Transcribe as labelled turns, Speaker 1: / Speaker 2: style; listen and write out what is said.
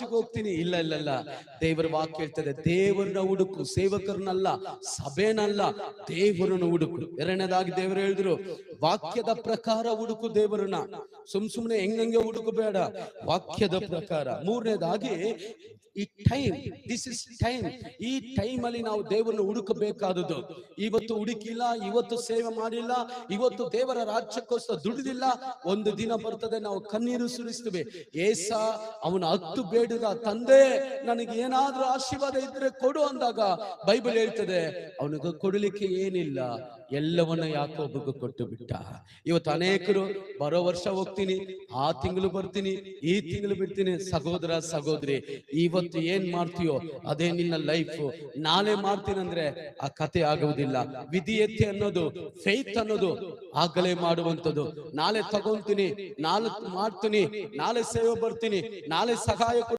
Speaker 1: ಚರ್ಚ್ಗೆ ಹೋಗ್ತೀನಿ. ಇಲ್ಲ ಇಲ್ಲ ಇಲ್ಲ. ದೇವರ ವಾಕ್ಯ ಹೇಳ್ತದೆ, ದೇವರನ್ನ ಹುಡುಕು, ಸೇವಕರನ್ನಲ್ಲ, ಸಭೆನಲ್ಲ, ದೇವರನ್ನು ಹುಡುಕು. ಎರಡನೇದಾಗಿ ದೇವರು ಹೇಳಿದ್ರು, ವಾಕ್ಯದ ಪ್ರಕಾರ ಹುಡುಕು ದೇವರನ್ನ. ಸುಮ್ ಸುಮ್ನೆ ಹೆಂಗಂಗೆ ಹುಡುಕು ಬೇಡ, ವಾಕ್ಯದ ಪ್ರಕಾರ. ಮೂರನೇದಾಗಿ, ಈ ಟೈಮ್ ದಿಸ್ ಇಸ್ ಟೈಮ್ ಈ ಟೈಮ್ ಅಲ್ಲಿ ನಾವು ದೇವರನ್ನು ಹುಡುಕಬೇಕಾದದ್ದು. ಇವತ್ತು ಹುಡುಕಿಲ್ಲ, ಇವತ್ತು ಸೇವೆ ಮಾಡಿಲ್ಲ, ಇವತ್ತು ದೇವರ ರಾಜ್ಯಕ್ಕೋಸ್ಕರ ದುಡಿದಿಲ್ಲ. ಒಂದು ದಿನ ಬರ್ತದೆ, ನಾವು ಕಣ್ಣೀರು ಸುರಿಸ್ತೇವೆ. ಏಸ, ಅವನ ಹತ್ತು ಬೇಡದ ತಂದೆ ನನಗೆ ಏನಾದ್ರೂ ಆಶೀರ್ವಾದ ಇದ್ರೆ ಕೊಡು ಅಂದಾಗ ಬೈಬಲ್ ಹೇಳ್ತದೆ, ಅವನಿಗೆ ಕೊಡಲಿಕ್ಕೆ ಏನಿಲ್ಲ, ಎಲ್ಲವನ್ನ ಯಾಕೋಬಗೂ ಕೊಟ್ಟು ಬಿಟ್ಟ. ಇವತ್ತು ಅನೇಕರು ಬರೋ ವರ್ಷ ಹೋಗ್ತೀನಿ, ಆ ತಿಂಗಳು ಬರ್ತೀನಿ, ಈ ತಿಂಗಳು ಬಿಡ್ತೀನಿ. ಸಹೋದರ, ಸಹೋದರಿ, ಇವತ್ತು ಏನ್ ಮಾಡ್ತೀಯೋ ಅದೇ ನಿನ್ನ ಲೈಫ್. ನಾಳೆ ಮಾಡ್ತೀನಿ ಅಂದ್ರೆ ಆ ಕತೆ ಆಗುವುದಿಲ್ಲ. ವಿಧಿಯತ್ತೆ ಅನ್ನೋದು ಫೇತ್ ಅನ್ನೋದು ಆಗಲೇ ಮಾಡುವಂಥದ್ದು. ನಾಳೆ ತಗೊಂತೀನಿ, ನಾಳೆ ಮಾಡ್ತೀನಿ, ನಾಳೆ ಸೇವೆ ಬರ್ತೀನಿ, ನಾಳೆ ಸಹಾಯ